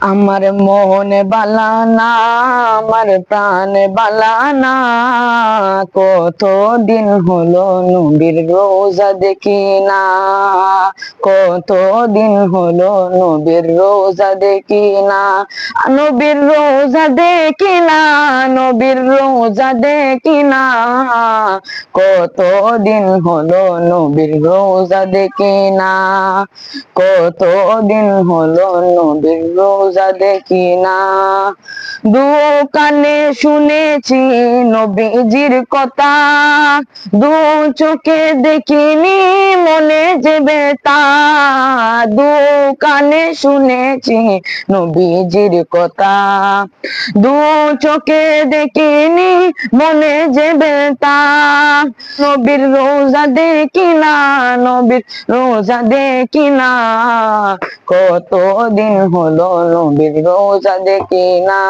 আমার মনে বালানা, আমার প্রাণে বালানা। কত দিন হলো নবীর রোজা দেখি না। কত দিন হলো নবীর রোজা দেখি না। নবীর রোজা দেখি না, নবীর রোজা দেখি না। কত দিন হলো নবীর রোজা দেখি না? কত দিন হলো নবীর রোজা দেখি না? দু কানে শুনেছি নবীজির কথা। দু চোখে দেখিনি মনে যে বেতা দু কানে শুনেছি নবীজির কথা। দু চোখে দেখিনি মনে যে বেতা নবীর রোজা দেখি না, নবীর রোজা দেখি না। কত দিন হলো নবীর রোজা দেখি না?